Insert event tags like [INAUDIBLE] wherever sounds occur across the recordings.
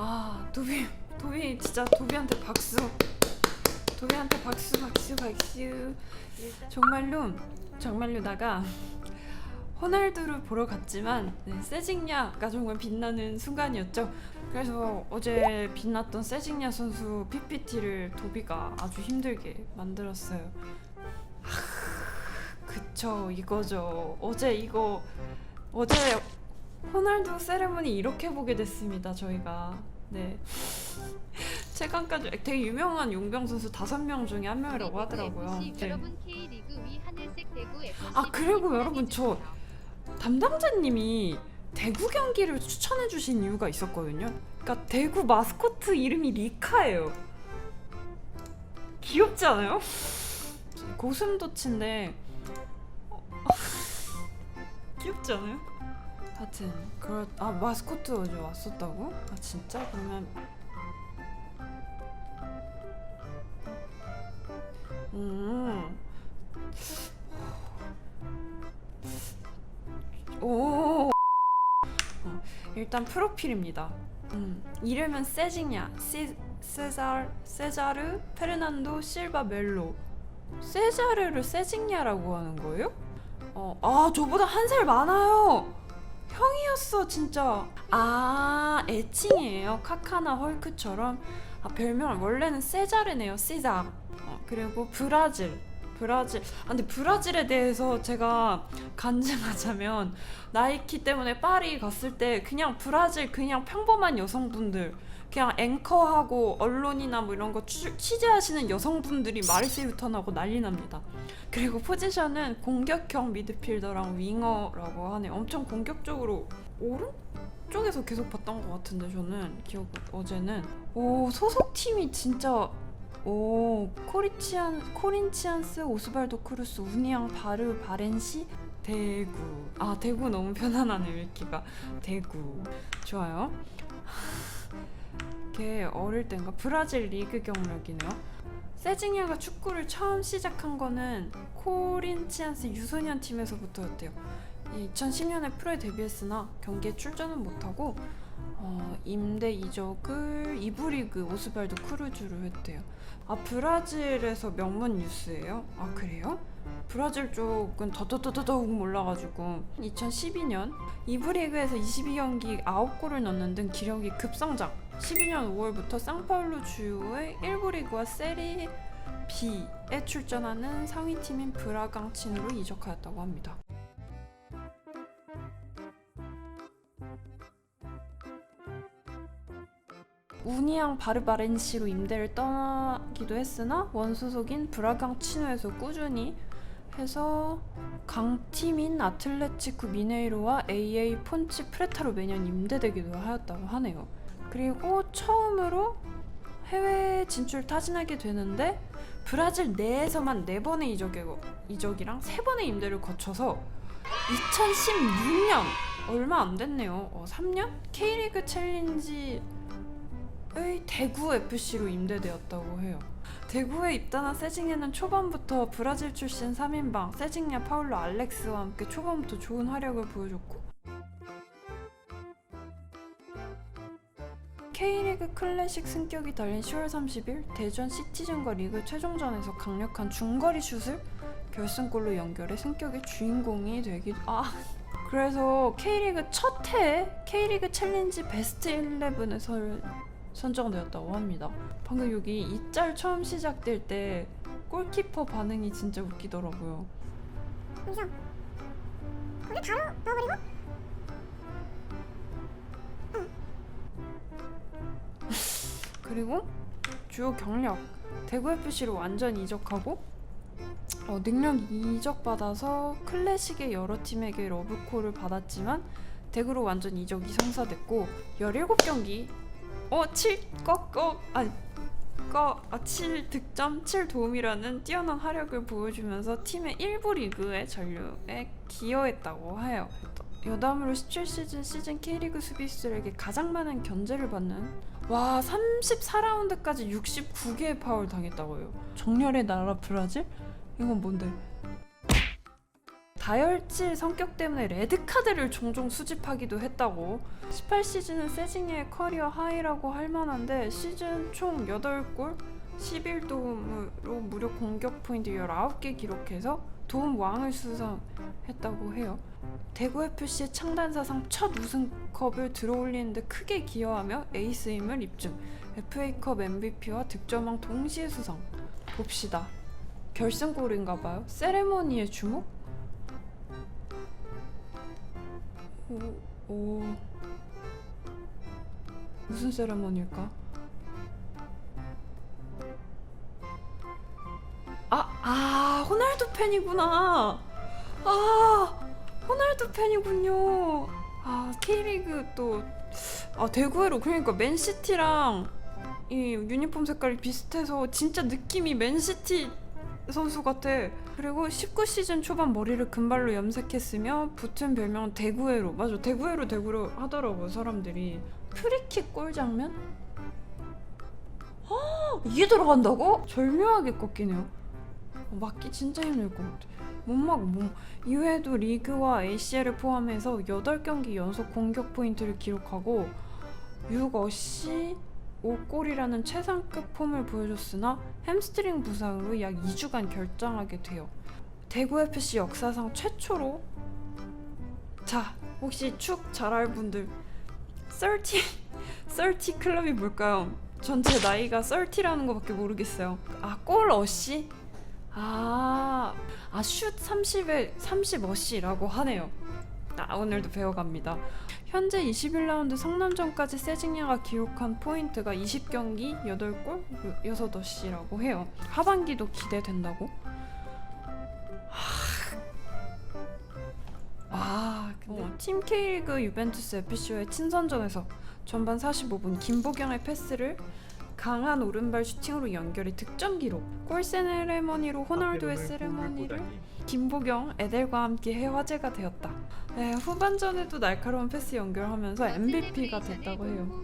아 도비 도비 진짜 도비한테 박수 도비한테 박수 박수 박수 정말로 정말로 나가 호날두를 보러 갔지만 네, 세징야가 정말 빛나는 순간이었죠. 그래서 어제 빛났던 세징야 선수 PPT를 도비가 아주 힘들게 만들었어요. 하, 그쵸 이거죠. 어제 이거 어제 호날두 세레모니 이렇게 보게 됐습니다. 저희가 네 [LAUGHS] 최강까지 되게 유명한 용병 선수 다섯 명 중에 한 명이라고 하더라고요. FC 네. 여러분 K리그 위 하늘색 대구 FC 아, 그리고 팬 여러분, 저. 담당자님이 대구 경기를 추천해 주신 이유가 있었거든요. 그러니까 대구 마스코트 이름이 리카예요. 귀엽지 않아요? [LAUGHS] 고슴도치인데 어, [LAUGHS] 귀엽지 않아요? 하여튼 그렇 아 마스코트 어제 왔었다고? 아 진짜 그러면 음. 오. 어, 일단 프로필입니다. 음, 이름은 세징야, 시, 세잘, 세자르, 페르난도 실바 멜로. 세자르를 세징야라고 하는 거예요? 어, 아 저보다 한 살 많아요. 형이었어 진짜. 아 애칭이에요. 카카나 헐크처럼. 아 별명 원래는 세자르네요. 시자. 어, 그리고 브라질. 브라질. 아 근데 브라질에 대해서 제가 간증하자면 나이키 때문에 파리 갔을 때 그냥 브라질 그냥 평범한 여성분들 그냥 앵커하고 언론이나 뭐 이런 거 취, 취재하시는 여성분들이 마르세유 턴하고 난리 납니다. 그리고 포지션은 공격형 미드필더랑 윙어라고 하네. 엄청 공격적으로 오른쪽에서 계속 봤던 것 같은데 저는 기억 어제는. 오 소속 팀이 진짜 오 코리치안 코린치안스 오스발도 크루스 우니앙 바르 바렌시 대구. 아 대구 너무 편안하네 읽기가. 대구. 좋아요 걔 어릴 땐가? 브라질 리그 경력이네요. 세징야가 축구를 처음 시작한 거는 코린치안스 유소년 팀에서부터였대요. 2010년에 프로에 데뷔했으나 경기에 출전은 못하고 어, 임대 이적을 이브리그 오스발도 크루즈로 했대요. 아 브라질에서 명문 뉴스예요? 아 그래요? 브라질 쪽은 더더더더더욱 몰라가지고. 2012년 이브리그에서 22경기 9골을 넣는 등 기력이 급성장 12년 5월부터 상파울루 주요의 1부 리그와 세리 B에 출전하는 상위팀인 브라강친으로 이적하였다고 합니다. 우니앙 바르바렌시로 임대를 떠나기도 했으나 원소속인 브라강 치노에서 꾸준히 해서 강팀인 아틀레티쿠 미네이로와 AA 폰치 프레타로 매년 임대되기도 하였다고 하네요. 그리고 처음으로 해외 진출 타진하게 되는데 브라질 내에서만 네 번의 이적이고 이적이랑 세 번의 임대를 거쳐서 2016년 얼마 안 됐네요. 어, 3년 K리그 챌린지 의 대구 FC로 임대되었다고 해요. 대구에 입단한 세징야는 초반부터 브라질 출신 3인방 세징야 파울로 알렉스와 함께 초반부터 좋은 활약을 보여줬고 K리그 클래식 승격이 달린 10월 30일 대전 시티즌과 리그 최종전에서 강력한 중거리 슛을 결승골로 연결해 승격의 주인공이 되기도 아 그래서 K리그 첫 해에 K리그 챌린지 베스트 11에 설 선정되었다고 합니다. 방금 여기 이 짤 처음 시작될 때 골키퍼 반응이 진짜 웃기더라고요. 여기서 거기 바로 넣어버리고 그리고 주요 경력 대구 FC로 완전 이적하고 어, 능력 이적 받아서 클래식의 여러 팀에게 러브콜을 받았지만 대구로 완전 이적이 성사됐고 17경기 어 7꺾꺾 아니 거, 아, 7득점 7도움이라는 뛰어난 활약을 보여주면서 팀의 1부 리그의 전류에 기여했다고 해요. 여담으로 17시즌 시즌 K리그 수비수들에게 가장 많은 견제를 받는 와 34라운드까지 69개의 파울 당했다고 해요. 정렬의 나라 브라질? 이건 뭔데? 다혈질 성격 때문에 레드 카드를 종종 수집하기도 했다고. 18시즌은 세징야의 커리어 하이라고 할 만한데 시즌 총 8골 11도움으로 무려 공격 포인트 19개 기록해서 도움 왕을 수상했다고 해요. 대구 FC의 창단 사상 첫 우승컵을 들어올리는데 크게 기여하며 에이스임을 입증. FA컵 MVP와 득점왕 동시에 수상. 봅시다. 결승골인가 봐요. 세레머니의 주목? 오, 오. 무슨 세레머니일까? 아, 아, 호날두 팬이구나. 아, 호날두 팬이군요. 아, K리그 또, 아, 대구에로, 그러니까 맨시티랑 이 유니폼 색깔이 비슷해서 진짜 느낌이 맨시티 선수 같아. 그리고 19시즌 초반 머리를 금발로 염색했으며 붙은 별명은 대구에로. 맞아, 대구에로 대구로 하더라고 사람들이. 프리킥 골 장면? 아, 이게 들어간다고? 절묘하게 꺾이네요. 어, 막기 진짜 힘들 것 같아. 못 막아, 못 막- 이외에도 리그와 ACL을 포함해서 8경기 연속 공격 포인트를 기록하고 6어시 5골이라는 최상급 폼을 보여줬으나 햄스트링 부상으로 약 2주간 결장하게 돼요. 대구 FC 역사상 최초로 자 혹시 축잘알 분들 30 30 [LAUGHS] 클럽이 뭘까요? 전제 나이가 30라는 거밖에 모르겠어요. 아 골 어시? 아, 아, 슛 30에 30 어시라고 하네요. 아, 오늘도 배워갑니다. 현재 21라운드 성남전까지 세징야가 기록한 포인트가 20경기 8골 6어시라고 해요. 하반기도 기대된다고? 아, 근데 팀 K리그 유벤투스 FC와의 친선전에서 전반 45분 김보경의 패스를 강한 오른발 슈팅으로 연결해 득점 기록. 골 세레머니로 호날두의 세레머니를 김보경, 에델과 함께 해 화제가 되었다. 네, 후반전에도 날카로운 패스 연결하면서 MVP가 됐다고 해요.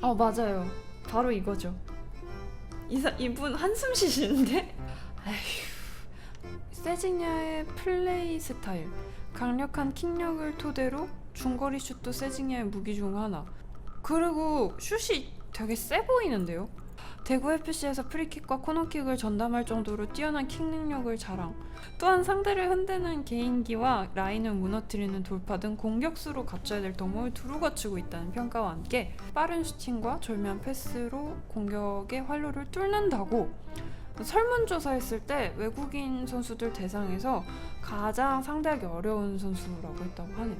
어 맞아요. 바로 이거죠. 이사 이분 한숨 쉬시는데? [LAUGHS] 에휴. 세징야의 플레이 스타일, 강력한 킥력을 토대로 중거리 슛도 세징야의 무기 중 하나. 그리고 슛이 되게 세 보이는데요. 대구 FC에서 프리킥과 코너킥을 전담할 정도로 뛰어난 킥 능력을 자랑. 또한 상대를 흔드는 개인기와 라인을 무너뜨리는 돌파 등 공격수로 갖춰야 될 덕목을 두루 갖추고 있다는 평가와 함께 빠른 슈팅과 절묘한 패스로 공격의 활로를 뚫는다고 설문조사했을 때 외국인 선수들 대상에서 가장 상대하기 어려운 선수라고 했다고 하네요.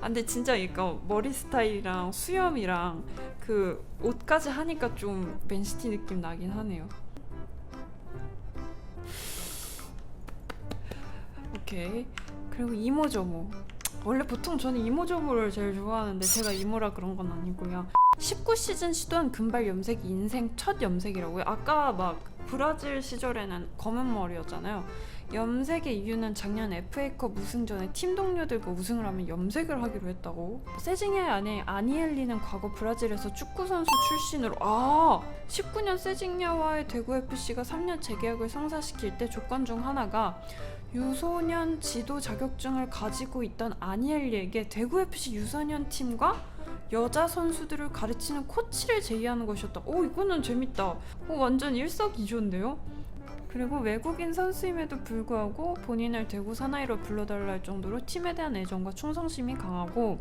아, 근데 진짜 그러니까 머리 스타일이랑 수염이랑 그 옷까지 하니까 좀 맨시티 느낌 나긴 하네요. 오케이. 그리고 이모저모. 원래 보통 저는 이모저모를 제일 좋아하는데 제가 이모라 그런 건 아니고요. 19시즌 시도한 금발 염색이 인생 첫 염색이라고요. 아까 막 브라질 시절에는 검은 머리였잖아요. 염색의 이유는 작년 FA컵 우승전에 팀 동료들과 우승을 하면 염색을 하기로 했다고. 세징야의 아내 아니엘리는 과거 브라질에서 축구 선수 출신으로 아 19년 세징야와의 대구 FC가 3년 재계약을 성사시킬 때 조건 중 하나가 유소년 지도 자격증을 가지고 있던 아니엘리에게 대구 FC 유소년 팀과 여자 선수들을 가르치는 코치를 제의하는 것이었다. 오 이거는 재밌다. 오 완전 일석이조인데요. 그리고 외국인 선수임에도 불구하고 본인을 대구 사나이로 불러달라 할 정도로 팀에 대한 애정과 충성심이 강하고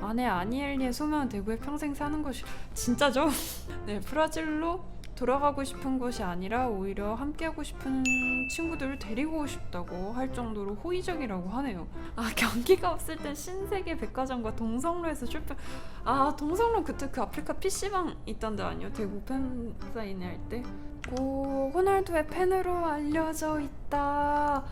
아내 아니엘리의 소명은 대구에 평생 사는 것이 진짜죠? [LAUGHS] 네 브라질로 돌아가고 싶은 것이 아니라 오히려 함께하고 싶은 친구들을 데리고 싶다고 할 정도로 호의적이라고 하네요. 아 [LAUGHS] 경기가 없을 땐 신세계 백화점과 동성로에서 쇼핑 아 동성로 그때 그 아프리카 PC방 있던 데 아니요? 대구 팬 사인회 할 때? 오 호날두의 팬으로 알려져 있다.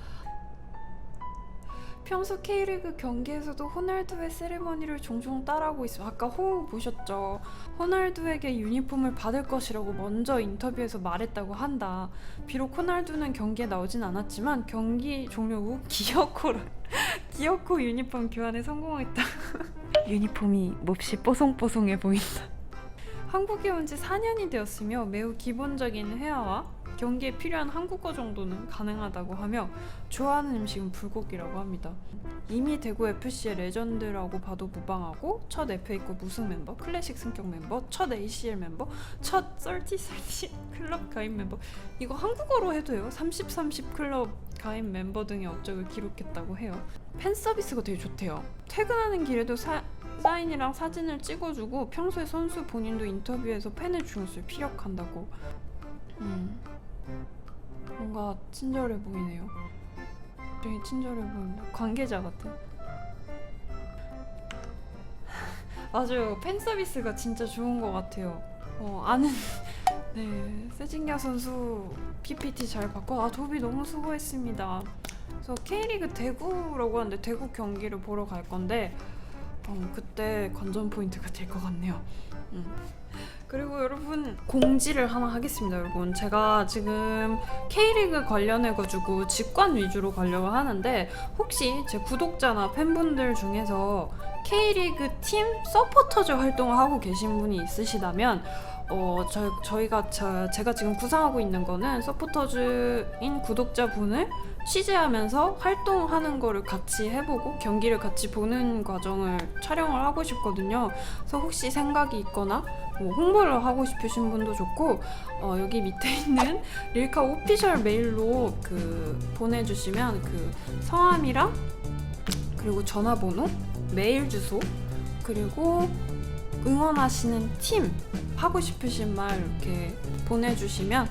평소 K리그 경기에서도 호날두의 세리머니를 종종 따라하고 있어. 아까 호흡 보셨죠? 호날두에게 유니폼을 받을 것이라고 먼저 인터뷰에서 말했다고 한다. 비록 호날두는 경기에 나오진 않았지만 경기 종료 후 기어코를 [LAUGHS] 기어코 유니폼 교환에 성공했다. [LAUGHS] 유니폼이 몹시 뽀송뽀송해 보인다 한국에 온 지 4년이 되었으며 매우 기본적인 회화와 경기에 필요한 한국어 정도는 가능하다고 하며 좋아하는 음식은 불고기라고 합니다. 이미 대구 FC의 레전드라고 봐도 무방하고 첫 FA컵 우승 멤버, 클래식 승격 멤버, 첫 ACL 멤버, 첫 썰티 썰티 클럽 가입 멤버 이거 한국어로 해도 해요. 30 30 클럽 가입 멤버 등의 업적을 기록했다고 해요. 팬 서비스가 되게 좋대요. 퇴근하는 길에도 사, 사인이랑 사진을 찍어주고 평소에 선수 본인도 인터뷰에서 팬의 중요성을 피력한다고. 음, 뭔가 친절해 보이네요. 되게 친절해 보인다. 관계자 같아. 맞아요. 팬 서비스가 진짜 좋은 것 같아요. 어, 아는 [LAUGHS] 네 세징야 선수 PPT 잘 봤고 아 도비 너무 수고했습니다. 그래서 K리그 대구라고 하는데 대구 경기를 보러 갈 건데 어, 그때 관전 포인트가 될 것 같네요. 음. 그리고 여러분 공지를 하나 하겠습니다 여러분 제가 지금 K리그 관련해 가지고 직관 위주로 가려고 하는데 혹시 제 구독자나 팬분들 중에서 K리그 팀 서포터즈 활동을 하고 계신 분이 있으시다면 어, 저, 저희가 저, 제가 지금 구상하고 있는 거는 서포터즈인 구독자분을 취재하면서 활동하는 거를 같이 해보고 경기를 같이 보는 과정을 촬영을 하고 싶거든요. 그래서 혹시 생각이 있거나 뭐 홍보를 하고 싶으신 분도 좋고 어, 여기 밑에 [LAUGHS] 있는 릴카 오피셜 메일로 그 보내주시면 그 성함이랑 그리고 전화번호, 메일 주소 그리고 응원하시는 팀 하고 싶으신 말 이렇게 보내주시면 어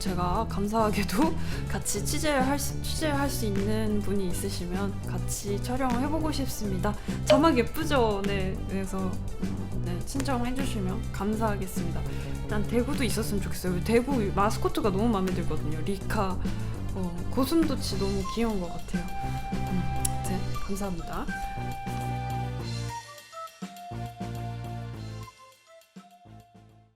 제가 감사하게도 [LAUGHS] 같이 취재를 할 수, 취재를 할 수 있는 분이 있으시면 같이 촬영을 해보고 싶습니다. 자막 예쁘죠? 네, 그래서 네, 신청해 주시면 감사하겠습니다. 일단 대구도 있었으면 좋겠어요. 대구 마스코트가 너무 마음에 들거든요. 리카, 어, 고슴도치 너무 귀여운 것 같아요. 음, 네, 감사합니다.